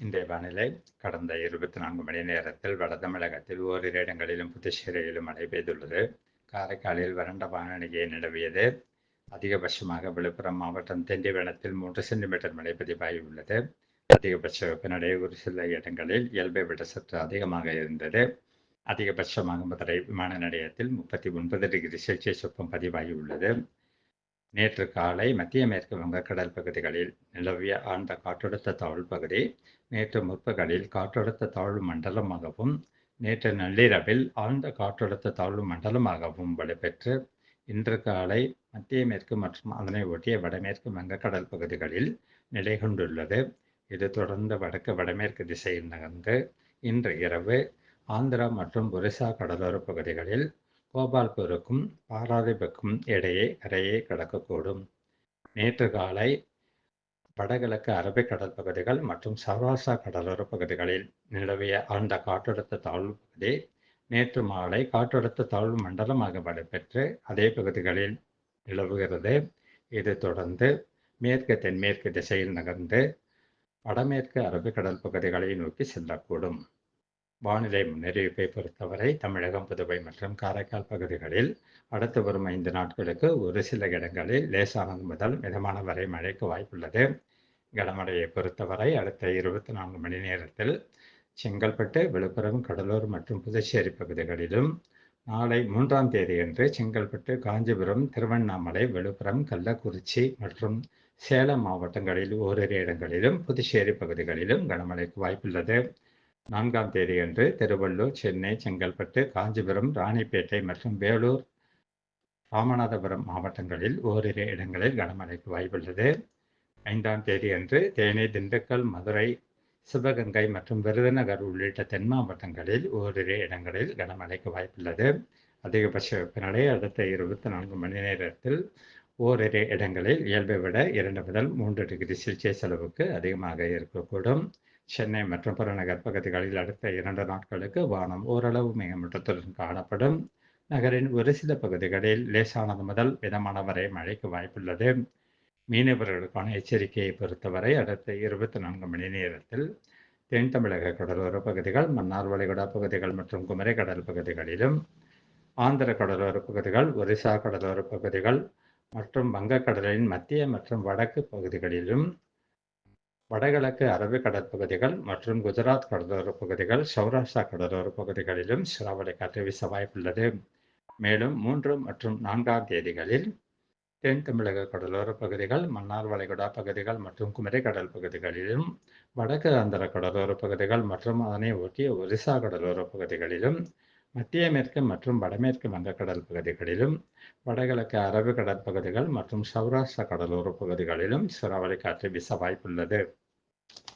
இன்றைய வானிலை கடந்த இருபத்தி நான்கு மணி நேரத்தில் வட தமிழகத்தில் ஓரிரு இடங்களிலும் புதுச்சேரியிலும் மழை பெய்துள்ளது. காரைக்காலில் வறண்ட வானிலையை நிலவியது. அதிகபட்சமாக விழுப்புரம் மாவட்டம் திண்டிவனத்தில் மூன்று சென்டிமீட்டர் மழை பதிவாகியுள்ளது. அதிகபட்ச வெப்பநிலை ஒரு சில இடங்களில் இயல்பை விட சற்று அதிகமாக இருந்தது. அதிகபட்சமாக மதுரை விமான நிலையத்தில் முப்பத்தி ஒன்பது டிகிரி செல்சியஸ் வெப்பம் பதிவாகியுள்ளது. நேற்று காலை மத்திய மேற்கு வங்கக்கடல் பகுதிகளில் நிலவிய ஆழ்ந்த காற்றழுத்த தாழ்வு பகுதி நேற்று முற்பகலில் காற்றழுத்த தாழ்வு மண்டலமாகவும் நேற்று நள்ளிரவில் ஆழ்ந்த காற்றழுத்த தாழ்வு மண்டலமாகவும் வலுப்பெற்று இன்று காலை மத்திய மேற்கு மற்றும் அதனை ஒட்டிய வடமேற்கு வங்கக்கடல் பகுதிகளில் நிலை கொண்டுள்ளது. இது தொடர்ந்து வடக்கு வடமேற்கு திசையில் நகர்ந்து இன்று இரவு ஆந்திரா மற்றும் ஒரிசா கடலோர பகுதிகளில் கோபால்பூருக்கும் பாராதிபுக்கும் இடையே கரையை கடக்கக்கூடும். நேற்று காலை வடகிழக்கு அரபிக்கடல் பகுதிகள் மற்றும் சௌராஷ்டிரா கடலோர பகுதிகளில் நிலவிய ஆழ்ந்த காற்றழுத்த தாழ்வு பகுதி நேற்று மாலை காற்றழுத்த தாழ்வு மண்டலமாக வலுப்பெற்று அதே பகுதிகளில் நிலவுகிறது. இது தொடர்ந்து மேற்கு தென்மேற்கு திசையில் நகர்ந்து வடமேற்கு அரபிக்கடல் பகுதிகளை நோக்கி செல்லக்கூடும். வானிலை முன்னறிவிப்பை பொறுத்தவரை தமிழகம் புதுவை மற்றும் காரைக்கால் பகுதிகளில் அடுத்து வரும் ஐந்து நாட்களுக்கு ஒரு சில இடங்களில் லேசானது முதல் மிதமான வரை மழைக்கு வாய்ப்புள்ளது. கனமழையை பொறுத்தவரை அடுத்த இருபத்தி நான்கு மணி நேரத்தில் செங்கல்பட்டு விழுப்புரம் கடலூர் மற்றும் புதுச்சேரி பகுதிகளிலும் நாளை மூன்றாம் தேதியன்று செங்கல்பட்டு காஞ்சிபுரம் திருவண்ணாமலை விழுப்புரம் கள்ளக்குறிச்சி மற்றும் சேலம் மாவட்டங்களில் ஓரிரு இடங்களிலும் புதுச்சேரி பகுதிகளிலும் கனமழைக்கு வாய்ப்புள்ளது. நான்காம் தேதியன்று திருவள்ளூர் சென்னை செங்கல்பட்டு காஞ்சிபுரம் ராணிப்பேட்டை மற்றும் வேலூர் ராமநாதபுரம் மாவட்டங்களில் ஓரிரு இடங்களில் கனமழைக்கு வாய்ப்புள்ளது. ஐந்தாம் தேதி அன்று தேனி திண்டுக்கல் மதுரை சிவகங்கை மற்றும் விருதுநகர் உள்ளிட்ட தென் மாவட்டங்களில் ஓரிரு இடங்களில் கனமழைக்கு வாய்ப்புள்ளது. அதிகபட்ச வெப்பநிலை அடுத்த இருபத்தி நான்கு மணி நேரத்தில் ஓரிரு இடங்களில் இயல்பை விட இரண்டு முதல் மூன்று டிகிரி செல்சியஸ் அளவுக்கு அதிகமாக இருக்கக்கூடும். சென்னை மற்றும் புறநகர் பகுதிகளில் அடுத்த இரண்டு நாட்களுக்கு வானம் ஓரளவு மேகமூட்டத்துடன் காணப்படும். நகரின் ஒரு சில பகுதிகளில் லேசானது முதல் மிதமான வரை மழைக்கு வாய்ப்புள்ளது. மீனவர்களுக்கான எச்சரிக்கையை பொறுத்தவரை அடுத்த இருபத்தி நான்கு மணி நேரத்தில் தென் தமிழக கடலோர பகுதிகள் மன்னார் வளைகுடா பகுதிகள் மற்றும் குமரி கடல் பகுதிகளிலும் ஆந்திர கடலோர பகுதிகள் ஒரிசா கடலோர பகுதிகள் மற்றும் வங்கக்கடலின் மத்திய மற்றும் வடக்கு பகுதிகளிலும் வடகிழக்கு அரபிக் கடற்பகுதிகள் மற்றும் குஜராத் கடலோர பகுதிகள் சௌராஷ்டிரா கடலோர பகுதிகளிலும் சூறாவளி காற்று வீச வாய்ப்புள்ளது. மேலும் மூன்று மற்றும் நான்காம் தேதிகளில் தென் தமிழக கடலோர பகுதிகள் மன்னார் வளைகுடா பகுதிகள் மற்றும் குமரி கடல் பகுதிகளிலும் வடக்கு ஆந்திர கடலோர பகுதிகள் மற்றும் அதனை ஒட்டிய ஒரிசா கடலோர பகுதிகளிலும் மத்திய மேற்கு மற்றும் வடமேற்கு வங்கக்கடல் பகுதிகளிலும் வடகிழக்கு அரபு கடற்பகுதிகள் மற்றும் சௌராஷ்டிர கடலோர பகுதிகளிலும் சூறாவளி காற்று வீச வாய்ப்புள்ளது.